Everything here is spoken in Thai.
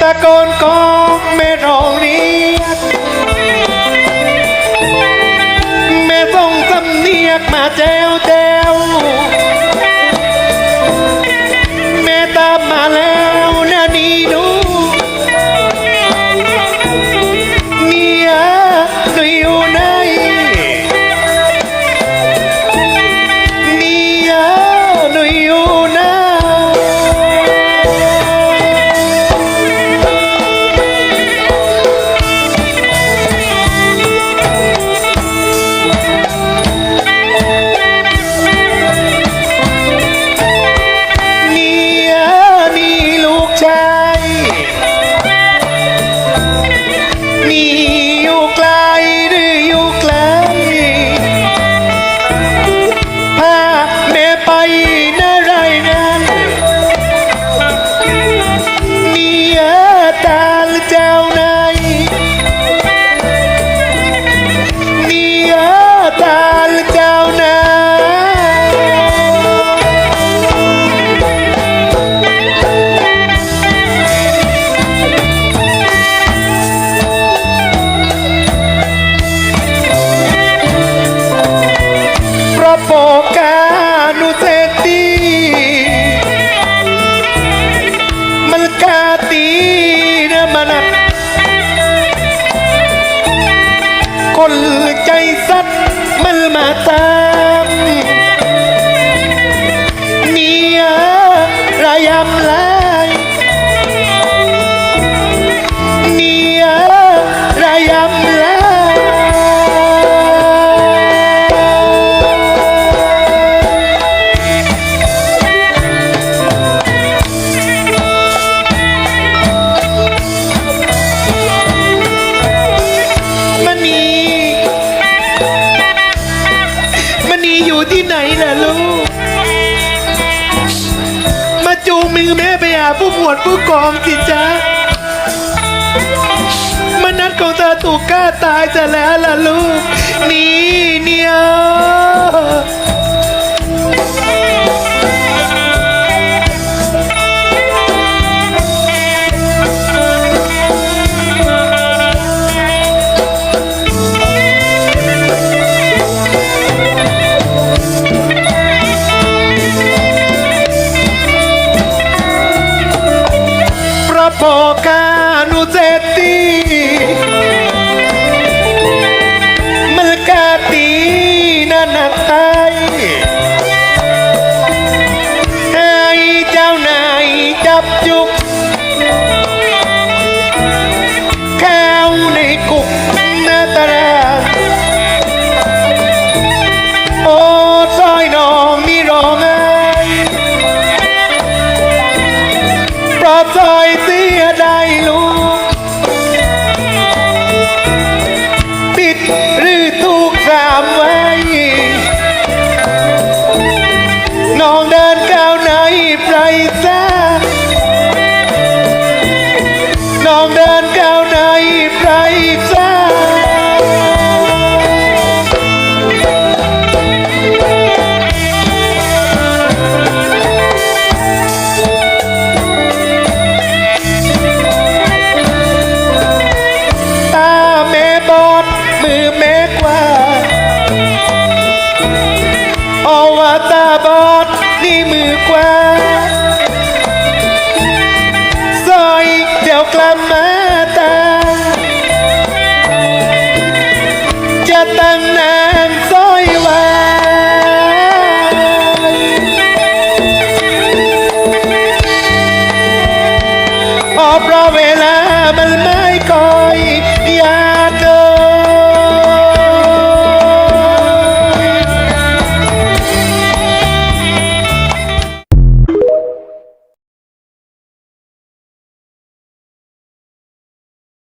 ตะโกนก็ไม่ร้องเรียกแม่ส่งสำเนียกมาแจวแจว คนใจสัตว์มันมาตา อยู่ที่ไหนล่ะลูก มาจูงมือแม่ไปหาผู้หมวดผู้กองสิจ๊ะมันนัดของเธอถูกฆ่าตายจะแล้วล่ะลูก นี่เนี่ย provocano zetti melkati nanatai ใกว่าโอวาตาบอดนี่มือกว่าซอยเดี๋ยวกลับมาตา จะตั้งนานซอยว้พอเพราะเวลามันไม่